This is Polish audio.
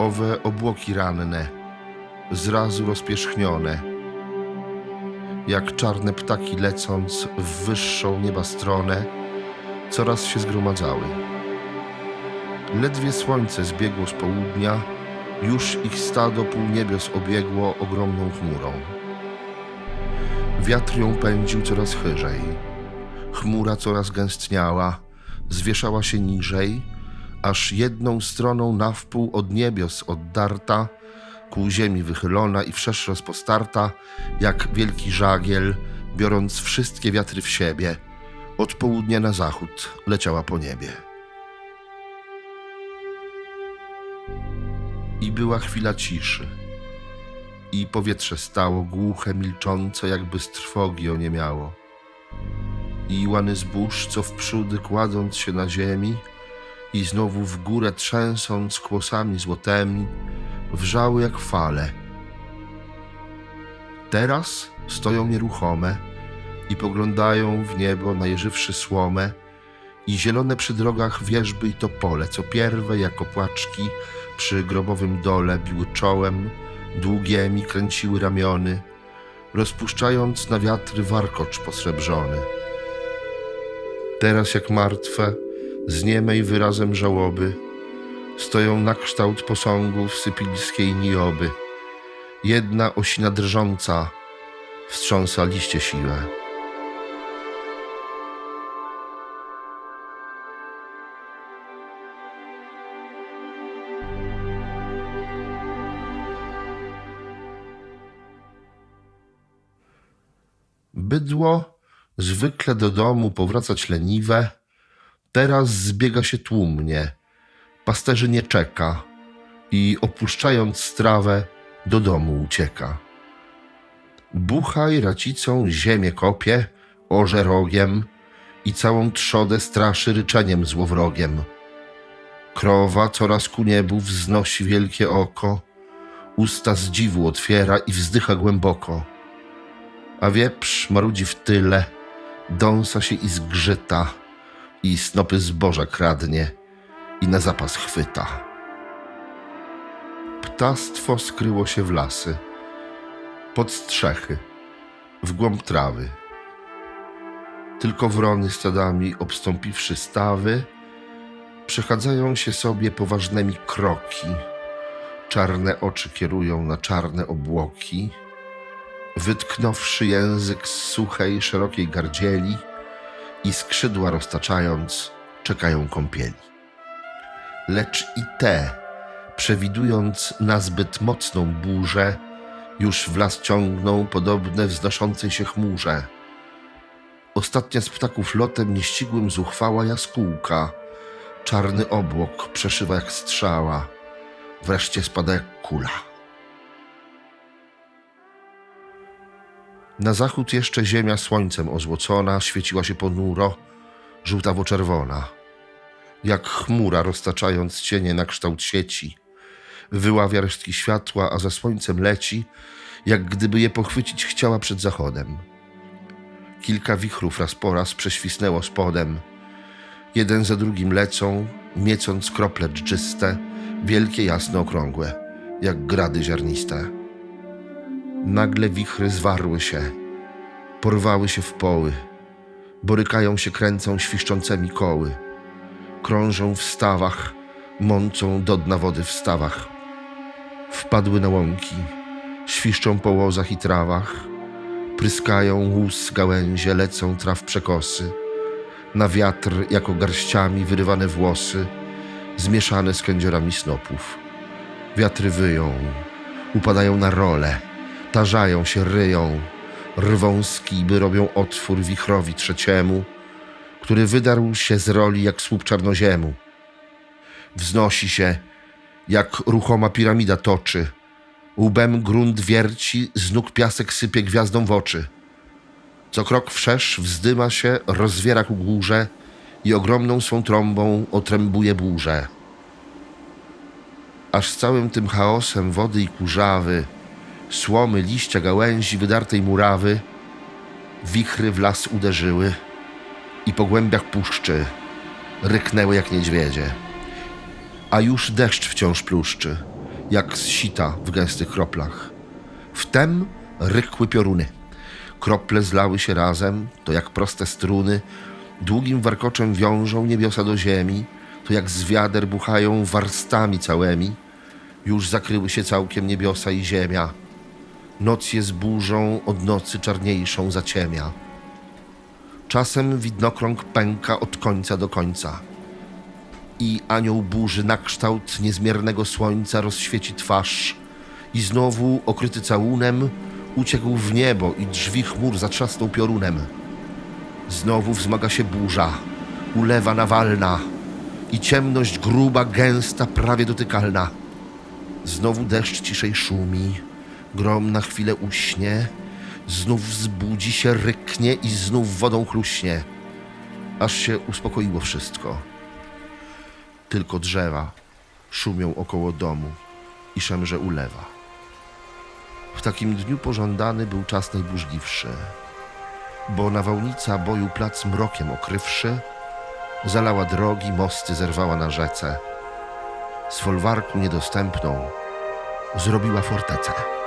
owe obłoki ranne, zrazu rozpierzchnione, jak czarne ptaki lecąc w wyższą nieba stronę, coraz się zgromadzały. Ledwie słońce zbiegło z południa, już ich stado pół niebios obiegło ogromną chmurą. Wiatr ją pędził coraz chyżej. Chmura coraz gęstniała, zwieszała się niżej, aż jedną stroną na wpół od niebios oddarta, ku ziemi wychylona i wszerz rozpostarta, jak wielki żagiel, biorąc wszystkie wiatry w siebie, od południa na zachód leciała po niebie. I była chwila ciszy. I powietrze stało głuche, milczące, jakby z trwogi oniemiało. I łany zbóż, co wprzódy kładąc się na ziemi i znowu w górę trzęsąc kłosami złotymi, wrzały jak fale. Teraz stoją nieruchome i poglądają w niebo, najeżywszy słomę, i zielone przy drogach wierzby i topole, co pierwe jako płaczki przy grobowym dole biły czołem, długiemi kręciły ramiony, rozpuszczając na wiatry warkocz posrebrzony. Teraz jak martwe, z niemej wyrazem żałoby, stoją na kształt posągów sypilskiej nioby. Jedna osina drżąca wstrząsa liście siwe. Bydło, zwykle do domu powracać leniwe, teraz zbiega się tłumnie. Pasterzy nie czeka i opuszczając strawę, do domu ucieka. Buchaj racicą ziemię kopie, orze rogiem i całą trzodę straszy ryczeniem złowrogiem. Krowa coraz ku niebu wznosi wielkie oko, usta z dziwu otwiera i wzdycha głęboko a wieprz marudzi w tyle, dąsa się i zgrzyta, i snopy zboża kradnie i na zapas chwyta. Ptactwo skryło się w lasy, pod strzechy, w głąb trawy. Tylko wrony stadami obstąpiwszy stawy, przechadzają się sobie poważnymi kroki. Czarne oczy kierują na czarne obłoki, wytknąwszy język z suchej, szerokiej gardzieli i skrzydła roztaczając, czekają kąpieli. Lecz i te, przewidując nazbyt mocną burzę, już w las ciągną podobne wznoszącej się chmurze. Ostatnia z ptaków lotem nieścisłym zuchwała jaskółka, czarny obłok przeszywa jak strzała, wreszcie spada jak kula. Na zachód jeszcze ziemia słońcem ozłocona świeciła się ponuro, żółtawo-czerwona. Jak chmura roztaczając cienie na kształt sieci. Wyławia resztki światła, a za słońcem leci, jak gdyby je pochwycić chciała przed zachodem. Kilka wichrów raz po raz prześwisnęło spodem. Jeden za drugim lecą, miecąc krople dżdżyste, wielkie, jasne, okrągłe, jak grady ziarniste. Nagle wichry zwarły się, porwały się w poły, borykają się, kręcą świszczącemi koły, krążą w stawach, mącą do dna wody w stawach. Wpadły na łąki, świszczą po łozach i trawach, pryskają łuz gałęzie, lecą traw przekosy, na wiatr jako garściami wyrywane włosy, zmieszane z kędziorami snopów. Wiatry wyją, upadają na role – tarzają się, ryją, rwą skiby, robią otwór wichrowi trzeciemu, który wydarł się z roli jak słup czarnoziemu. Wznosi się, jak ruchoma piramida toczy, łbem grunt wierci, z nóg piasek sypie gwiazdą w oczy. Co krok wszerz wzdyma się, rozwiera ku górze i ogromną swą trąbą otrębuje burzę. Aż z całym tym chaosem wody i kurzawy, słomy, liścia, gałęzi, wydartej murawy, wichry w las uderzyły i po głębiach puszczy ryknęły jak niedźwiedzie. A już deszcz wciąż pluszczy jak z sita w gęstych kroplach. Wtem rykły pioruny. Krople zlały się razem, to jak proste struny, długim warkoczem wiążą niebiosa do ziemi, to jak z wiader buchają warstami całymi. Już zakryły się całkiem niebiosa i ziemia. Noc jest burzą, od nocy czarniejszą zaciemia. Czasem widnokrąg pęka od końca do końca. I anioł burzy na kształt niezmiernego słońca rozświeci twarz i znowu, okryty całunem, uciekł w niebo i drzwi chmur zatrzasnął piorunem. Znowu wzmaga się burza, ulewa nawalna i ciemność gruba, gęsta, prawie dotykalna. Znowu deszcz ciszej szumi, grom na chwilę uśnie, znów wzbudzi się, ryknie i znów wodą chluśnie, aż się uspokoiło wszystko. Tylko drzewa szumią około domu i szemrze ulewa. W takim dniu pożądany był czas najburzliwszy, bo nawałnica boju plac mrokiem okrywszy, zalała drogi, mosty zerwała na rzece. Z folwarku niedostępną zrobiła fortecę.